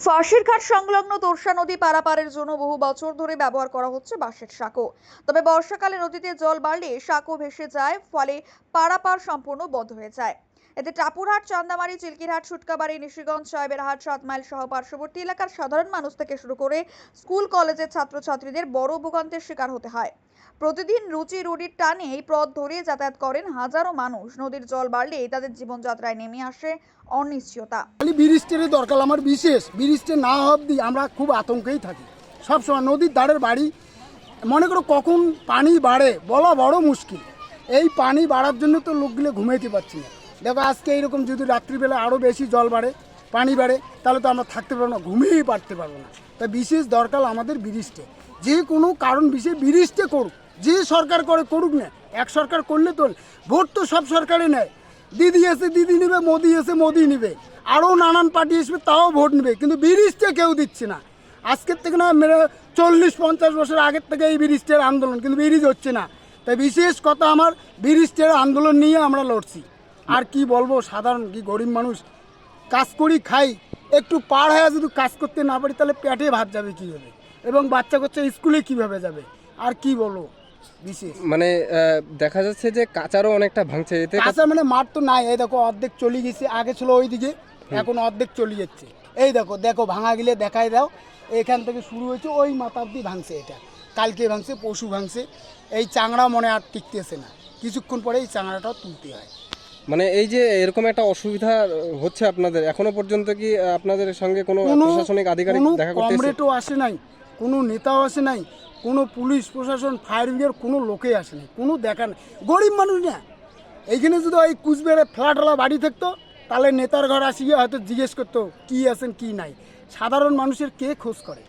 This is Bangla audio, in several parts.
ফাঁসির ঘাট সংলগ্ন তোরসা নদী পারাপারের জন্য বহু বছর ধরে ব্যবহার করা হচ্ছে বাঁশের সাঁকো। তবে বর্ষাকালে নদীতে জল বাড়লে সাঁকো ভেসে যায়, ফলে পারাপার সম্পূর্ণ বন্ধ হয়ে যায়। এতে টাপুরহাট, চান্দামারি, চিলকিরহাট, সুটকাবাড়ি, নিশিগঞ্জ, সাহেবেরহাট সাত মাইল সহ পার্শ্ববর্তী এলাকার সাধারণ মানুষ থেকে শুরু করে স্কুল, কলেজের ছাত্রছাত্রীদের বড় ভোগান্তের শিকার হতে হয়। প্রতিদিন রুচি রুডির টানে এই পথ ধরে যাতায়াত করেন হাজারো মানুষ। নদীর জল বাড়লেই তাদের জীবনযাত্রায় নেমে আসে অনিশ্চয়তা। খালি ব্রিজটেরই দরকার আমার বিশেষ। ব্রিজটে না অবধি আমরা খুব আতঙ্কেই থাকি। সবসময় নদীর ধারের বাড়ি। মনে করো কখন পানি বাড়ে, বলা বড় মুশকিল। এই পানি বাড়ার জন্য তো লোকগুলো ঘুমাইতে পারছি না। দেখো, আজকে এইরকম যদি রাত্রিবেলা আরও বেশি জল বাড়ে, পানি বাড়ে, তাহলে তো আমরা থাকতে পারব না, ঘুমিয়েই পারতে পারব না। তাই বিশেষ দরকার আমাদের ব্রিজটে যে কোনো কারণ বিশেষ ব্রিজটে করুক, যে সরকার করে করুক না, এক সরকার করলে তো ভোট তো সব সরকারে নেয়। দিদি এসে দিদি নেবে, মোদি এসে মোদি নেবে। আরও নানান পার্টি আসবে তাও ভোট নেবে, কিন্তু ব্রিজটা কেউ দিচ্ছে না। আজকের থেকে না, মেরে চল্লিশ, পঞ্চাশ বছর আগের থেকে এই ব্রিজটের আন্দোলন, কিন্তু ব্রিজ হচ্ছে না। তাই বিশেষ কথা আমার ব্রিজটের আন্দোলন নিয়ে আমরা লড়ছি। আর কি বলব সাধারণ কি গরিব মানুষ? কাজ করি খাই। একটু পার হয়ে যদি কাজ করতে না পারি তাহলে পেটে ভাত যাবে কীভাবে? এবং বাচ্চা কাচ্চা স্কুলে কীভাবে যাবে? আর কি বলব বিশেষ। মানে দেখা যাচ্ছে যে কাঁচারও অনেকটা ভাঙছে এতে কাঁচা মানে মাঠ তো নাই। এই দেখো অর্ধেক চলে গেছে আগে ছিল ওইদিকে এখন অর্ধেক চলে যাচ্ছে। এই দেখো দেখো ভাঙা গেলে দেখাই দাও। এখান থেকে শুরু হয়েছে ওই মাথা অব্দি ভাঙছে এটা। কালকে ভাঙছে পশু ভাঙছে। এই চাংড়া মনে আর টিকতেছে না। কিছুক্ষণ পরে এই চাংড়াটাও তুলতে হয়। মানে এই যে এরকম একটা অসুবিধা হচ্ছে আপনাদের। এখনও পর্যন্ত কি আপনাদের সঙ্গে কোনো প্রশাসনিক আধিকারিক দেখা করতে? কমরেডও আসে নাই কোনো নেতাও আসে নাই কোনো পুলিশ প্রশাসন ফায়ার ব্রিগেড কোনো লোকে আসে নাই কোনো দেখা নাই। গরিব মানুষ না। এইখানে যদি ওই কুচবিহারে ফ্ল্যাটওয়ালা বাড়ি থাকতো তাহলে নেতার ঘর আসিয়ে হয়তো জিজ্ঞেস করতো কি আছেন কি নাই। সাধারণ মানুষের কে খোঁজ করে?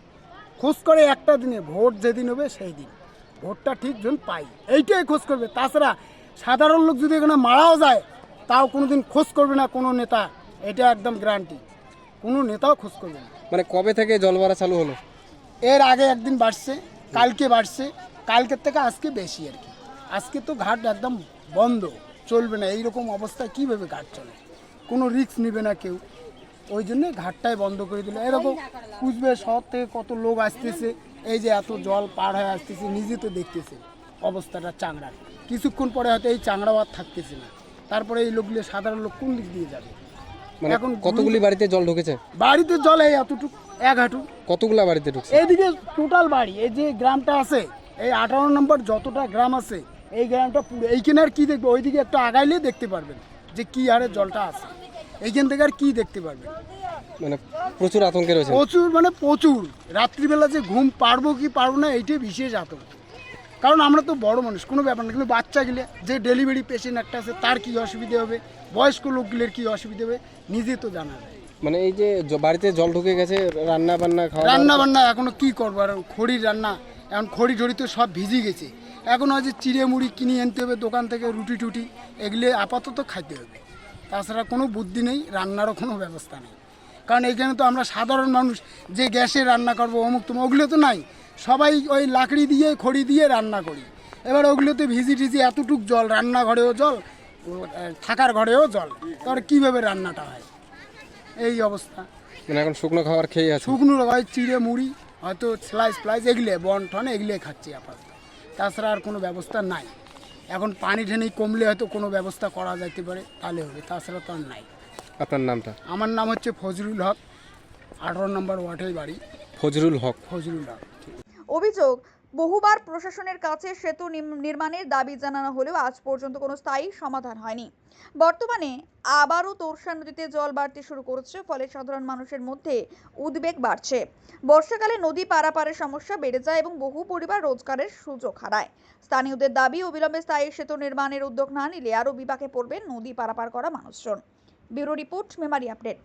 খোঁজ করে একটা দিনে ভোট যেদিন হবে সেই দিন। ভোটটা ঠিক জন পাই। এইটাই খোঁজ করবে। তাছাড়া সাধারণ লোক যদি এখানে মারাও যায় তাও কোনোদিন খোঁজ করবে না কোনো নেতা এটা একদম গ্যারান্টি কোনো নেতাও খোঁজ করবে না। মানে কবে থেকে জল বাড়া চালু হলো? এর আগে একদিন বাড়ছে কালকে বাড়ছে কালকের থেকে আজকে বেশি আর কি। আজকে তো ঘাট একদম বন্ধ চলবে না এইরকম অবস্থায় কীভাবে ঘাট চলে? কোনো রিস্ক নেবে না কেউ। ওই জন্য ঘাটটাই বন্ধ করে দিল। এরকম কুচবিহার শহর থেকে কত লোক আসতেছে এই যে এত জল পার হয়ে আসতেছে নিজে তো দেখতেছে অবস্থাটা চাংড়ার। কিছুক্ষণ পরে হয়তো এই চাংড়াও আর থাকতেছে না। তারপরে এই লোকগুলো সাধারণ লোক কোন দিক দিয়ে যাবে? মানে এখন কতগুলি বাড়িতে জল ঢুকেছে? বাড়িতে জল এই এতটুকু এক হাঁটু। কতগুলা বাড়িতে ঢুকছে? এইদিকে টোটাল বাড়ি এই যে গ্রামটা আছে এই আঠারো নম্বর যতটা গ্রাম আছে এই গ্রামটা পুরো এইখানে আর কি দেখবে? ওইদিকে একটু আগাইলে দেখতে পারবেন যে কি হারে জলটা আছে। এইখান থেকে আর কি দেখতে পারবেন? মানে প্রচুর আতঙ্কে রয়েছে। প্রচুর মানে প্রচুর। রাত্রিবেলা যে ঘুম পারব কি পারব না এইটাই বিশেষ আতঙ্ক। কারণ আমরা তো বড় মানুষ কোনো ব্যাপার না। কিন্তু বাচ্চা গেলে যে ডেলিভারি পেশেন্ট একটা আছে তার কি অসুবিধা হবে? বয়স্ক লোকগুলোর কি অসুবিধা হবে? নিজে তো জানা যায় মানে এই যে বাড়িতে জল ঢুকে গেছে রান্না বান্না খাওয়া রান্না বান্না এখনও কি করব আর খড়ির রান্না এখন খড়ি ঠড়ি তো সব ভিজে গেছে। এখন যে চিড়ে মুড়ি কিনে আনতে হবে দোকান থেকে রুটি টুটি এগুলি আপাতত খাইতে হবে। তাছাড়া কোনো বুদ্ধি নেই রান্নারও কোনো ব্যবস্থা নেই। কারণ এখানে তো আমরা সাধারণ মানুষ যে গ্যাসে রান্না করব অমুক তুম ওগুলো তো নাই। সবাই ওই লাকড়ি দিয়ে খড়ি দিয়ে রান্না করি। এবার ওগুলোতে ভিজি টিজি এতটুক জল রান্নাঘরেও জল থাকার ঘরেও জল। তাহলে কীভাবে রান্নাটা হয়? এই অবস্থা। মানে এখন শুকনো খাবার খেয়ে আছে। শুকনো হয় চিড়ে মুড়ি হয়তো স্লাইস ফ্লাইস এগুলো বন টন এগুলো খাচ্ছি আপাতত। তাছাড়া আর কোনো ব্যবস্থা নাই। এখন পানি ঠেনি কমলে হয়তো কোনো ব্যবস্থা করা যাইতে পারে তাহলে হবে। তাছাড়া তো আর নাই। আপনার নামটা? আমার নাম হচ্ছে ফজরুল হক। আঠারো নম্বর ওয়ার্ডের বাড়ি। ফজরুল হক। ফজরুল হক। অভিযোগ, বহুবার প্রশাসনের কাছে সেতু নির্মাণের দাবি জানানো হলেও আজ পর্যন্ত কোনো স্থায়ী সমাধান হয়নি। বর্তমানে আবারও তোরসা নদীতে জল বাড়তে শুরু করেছে, ফলে সাধারণ মানুষের মধ্যে উদ্বেগ বাড়ছে। বর্ষাকালে নদী পারাপারের সমস্যা বেড়ে যায় এবং বহু পরিবার রোজগারের সুযোগ হারায়। স্থানীয়দের দাবি, অবিলম্বে স্থায়ী সেতু নির্মাণের উদ্যোগ না নিলে আরও বিপাকে পড়বে নদী পারাপার করা মানুষজন। Bureau report, Memari update.